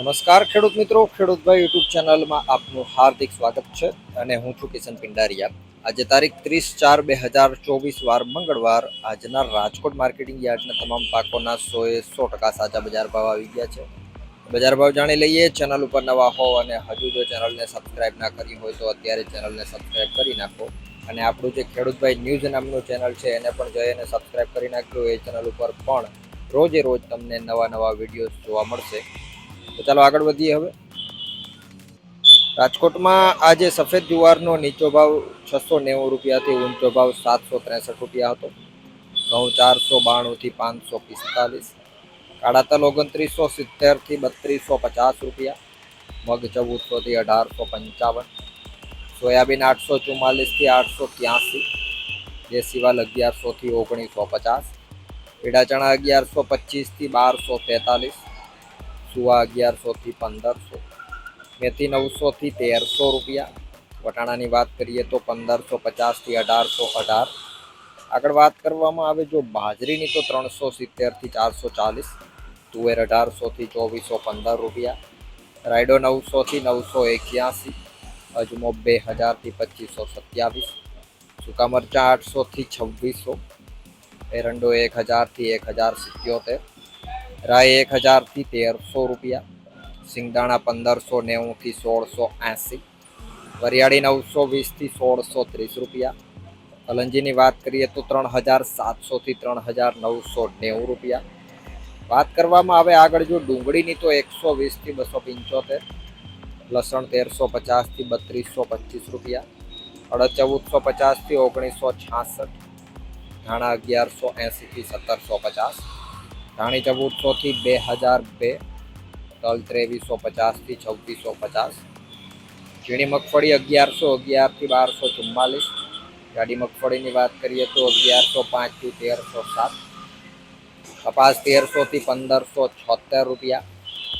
નમસ્કાર ખેડૂત મિત્રો ખેડૂતભાઈ યુટ્યુબ ચેનલમાં આપનું હાર્દિક સ્વાગત છે અને હું છું કિશન પિંડારિયા. આજે તારીખ ત્રીસ ચાર બે હજાર ચોવીસ વાર મંગળવાર આજના રાજકોટ માર્કેટિંગ યાર્ડના તમામ પાકોના સોએ સો ટકા સાચા બજાર ભાવ આવી ગયા છે. બજાર ભાવ જાણી લઈએ, ચેનલ ઉપર નવા હો અને હજુ જો ચેનલને સબસ્ક્રાઇબ ના કરી હોય તો અત્યારે ચેનલને સબસ્ક્રાઇબ કરી નાખો. અને આપણું જે ખેડૂતભાઈ ન્યૂઝ નામનું ચેનલ છે, એને પણ જઈને સબસ્ક્રાઇબ કરી નાખ્યું. એ ચેનલ ઉપર પણ રોજે રોજ તમને નવા નવા વિડીયોઝ જોવા મળશે. તો ચાલો આગળ વધીએ હવે. રાજકોટમાં આજે સફેદ જુવારનો નીચો ભાવ છસો નેવું રૂપિયાથી ઊંચો ભાવ સાતસો ત્રેસઠ રૂપિયા હતો. ઘઉં ચારસો બાણુંથી પાંચસો પિસ્તાલીસ. કાળા તલ ઓગણત્રીસો સિત્તેરથી બત્રીસો પચાસ રૂપિયા. મગ ચૌદસોથી અઢારસો પંચાવન. સોયાબીન આઠસો ચુમ્માલીસથી આઠસો ત્યાંસી. દેશી વાલ અગિયારસોથી ઓગણીસો પચાસ. પીળા ચણા અગિયારસો પચીસથી બારસો તેતાલીસ. સુવા અગિયારસોથી પંદરસો. મેથી નવસોથી તેરસો રૂપિયા. વટાણાની વાત કરીએ તો પંદરસો પચાસથી અઢારસો અઢાર. આગળ વાત કરવામાં આવે જો બાજરીની તો ત્રણસો સિત્તેરથી ચારસો ચાલીસ. તુવેર અઢારસોથી ચોવીસો પંદર રૂપિયા. રાયડો નવસોથી નવસો એક્યાસી. અજમો બે હજારથી પચીસો સત્યાવીસ. સૂકા મરચાં આઠસોથી છવ્વીસો. એરંડો એક હજારથી એક હજાર સિત્યોતેર. રાય એક હજારથી તેરસો રૂપિયા, સિંગદાણા પંદરસો નેવુંથી સોળસો એંસી, વરિયાળી નવસો વીસથી સોળસો ત્રીસ રૂપિયા કલંજીની વાત કરીએ તો ત્રણ હજાર સાતસોથી ત્રણ હજાર નવસો નેવું રૂપિયા. વાત કરવામાં આવે આગળ જો ડુંગળીની તો એકસો વીસથી બસો પંચોતેર, લસણ તેરસો પચાસથી બત્રીસો પચીસ રૂપિયા, અડદ ચૌદસો પચાસથી ઓગણીસો છાસઠ, ધાણા અગિયારસો એંસીથી સત્તરસો પચાસ ધાણી ચૌદસોથી બે હજાર બે, તલ ત્રેવીસો પચાસથી છવ્વીસો પચાસ. ઝીણી મગફળી અગિયારસો, અગિયારથી બારસો ચુમ્માલીસ. જાડી મગફળીની વાત કરીએ તો અગિયારસો પાંચથી તેરસો સાત. કપાસ તેરસોથી પંદરસો છોતેર રૂપિયા.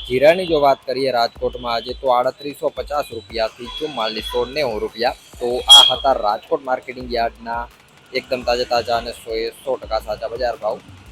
જીરાની જો વાત કરીએ રાજકોટમાં, આજે તો આડત્રીસો પચાસ રૂપિયાથી ચુમ્માલીસો નેવું રૂપિયા. તો આ હતા રાજકોટ માર્કેટિંગ યાર્ડના એકદમ તાજા તાજા અને સો સો ટકા સાચા બજાર ભાવ.